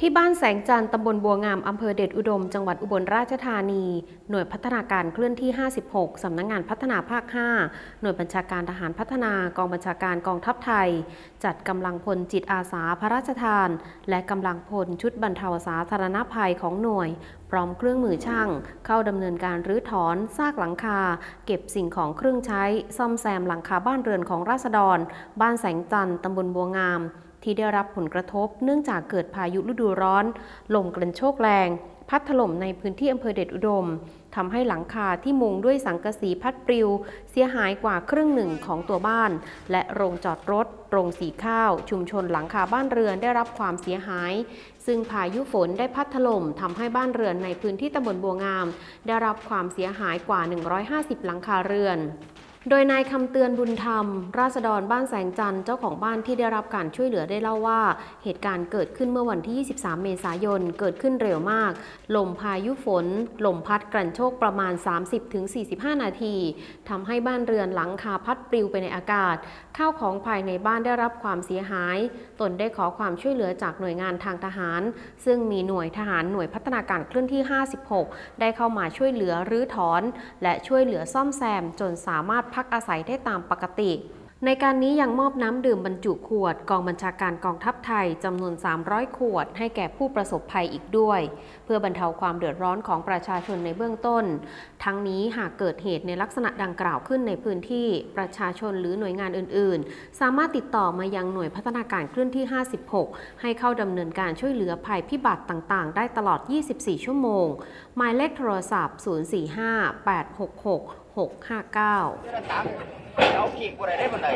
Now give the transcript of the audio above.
ที่บ้านแสงจันทร์ตำบลบัวงามอำเภอเดชอุดม จังหวัดอุบลราชธานี หน่วยพัฒนาการเคลื่อนที่ 56 สำนักงงานพัฒนาภาค 5 หน่วยบัญชาการทหารพัฒนากองบัญชาการกองทัพไทย จัดกำลังพลจิตอาสาพระราชทาน และกำลังพลชุดบรรเทาสาธารณภัยของหน่วย พร้อมเครื่องมือช่าง เข้าดำเนินการรื้อถอนซากหลังคา เก็บสิ่งของเครื่องใช้ ซ่อมแซมหลังคาบ้านเรือนของราษฎร บ้านแสงจันทร์ตำบลบัวงามที่ได้รับผลกระทบเนื่องจากเกิดพายุฤดูร้อน ลมกระโชกแรง พัดถล่มในพื้นที่อำเภอเดชอุดมทำให้หลังคาที่มุงด้วยสังกะสีพัดปลิว เสียหายกว่าครึ่งหนึ่งของตัวบ้าน และโรงจอดรถ โรงสีข้าว ชุมชนหลังคาบ้านเรือนได้รับความเสียหาย ซึ่งพายุฝนได้พัดถล่มทำให้บ้านเรือนในพื้นที่ตำบลบัวงาม ได้รับความเสียหายกว่า 150 หลังคาเรือน โดยนายคำเตือนบุญธรรม ราษฎรบ้านแสงจันทร์เจ้าของบ้านที่ได้รับการช่วยเหลือได้เล่าว่า เหตุการณ์เกิดขึ้นเมื่อวันที่ 23 เมษายน เกิดขึ้นเร็วมาก ลมพายุฝน ลมพัดกลั่นโชกประมาณ 30-45 นาทีทำให้บ้านเรือนหลังคาพัดปลิวไปในอากาศ ข้าวของภายในบ้านได้รับความเสียหาย ตนได้ขอความช่วยเหลือจากหน่วยงานทางทหาร ซึ่งมีหน่วยทหารหน่วยพัฒนาการเคลื่อนที่ 56 ได้เข้ามาช่วยเหลือรื้อถอน และช่วยเหลือซ่อมแซมจนสามารถพักอาศัยได้ตามปกติ ในการนี้ยังมอบน้ำดื่มบรรจุขวดกองบัญชาการกองทัพไทยจำนวน 300 ขวด ให้แก่ผู้ประสบภัยอีกด้วย เพื่อบรรเทาความเดือดร้อนของประชาชนในเบื้องต้น ทั้งนี้หากเกิดเหตุในลักษณะดังกล่าวขึ้นในพื้นที่ประชาชนหรือหน่วยงานอื่น ๆ สามารถติดต่อมายังหน่วยพัฒนาการเคลื่อนที่ 56 ให้เข้าดำเนินการช่วยเหลือภัยพิบัติต่าง ๆ ได้ตลอด 24 ชั่วโมง หมายเลขโทรศัพท์ 045 866 659 เอาขีกบ่ได้ได้บันได